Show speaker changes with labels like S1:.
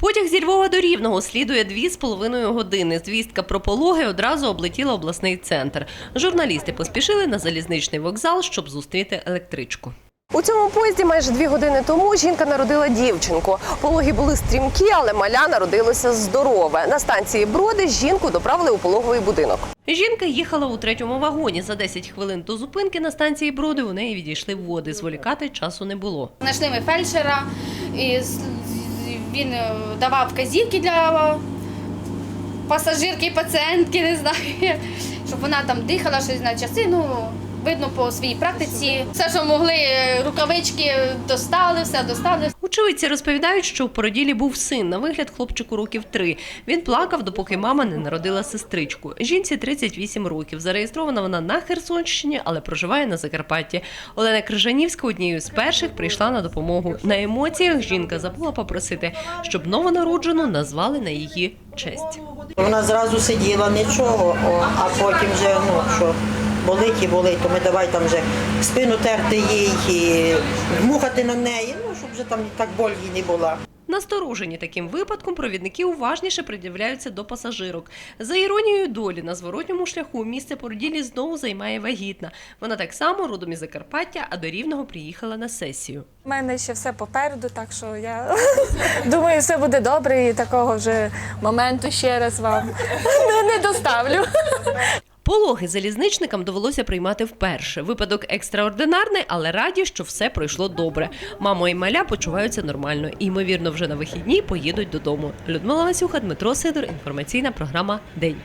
S1: Потяг зі Львова до Рівного слідує дві з половиною години. Звістка про пологи одразу облетіла обласний центр. Журналісти поспішили на залізничний вокзал, щоб зустріти електричку.
S2: У цьому поїзді майже дві години тому жінка народила дівчинку. Пологи були стрімкі, але маля народилося здорове. На станції Броди жінку доправили у пологовий будинок.
S1: Жінка їхала у третьому вагоні. За 10 хвилин до зупинки на станції Броди у неї відійшли води. Зволікати часу не було.
S3: Знайшли ми фельдшера, і він е, давав вказівки для пасажирки і пацієнтки, не знаю, щоб вона там дихала щось на часи. Ну, видно по своїй практиці. Все, що могли, е, рукавички достали, все достали.
S1: Очевидці розповідають, що в породілі був син, на вигляд хлопчику років три. Він плакав, допоки мама не народила сестричку. Жінці 38 років. Зареєстрована вона на Херсонщині, але проживає на Закарпатті. Олена Крижанівська однією з перших прийшла на допомогу. На емоціях жінка забула попросити, щоб новонароджену назвали на її честь.
S4: Вона зразу сиділа, нічого, а потім вже ну що болить і болить, то ми давай там вже спину терти їй, і дмухати на неї, ну щоб вже там так боль їй не була.
S1: Насторожені таким випадком провідники уважніше придивляються до пасажирок. За іронією долі на зворотньому шляху місце породілі знову займає вагітна. Вона так само родом із Закарпаття, а до Рівного приїхала на сесію.
S5: У мене ще все попереду, так що я думаю, все буде добре і такого вже моменту ще раз вам не, не доставлю.
S1: Пологи залізничникам довелося приймати вперше. Випадок екстраординарний, але раді, що все пройшло добре. Мамо і маля почуваються нормально і, ймовірно, вже на вихідні поїдуть додому. Людмила Васюха, Дмитро Сидор. Інформаційна програма День.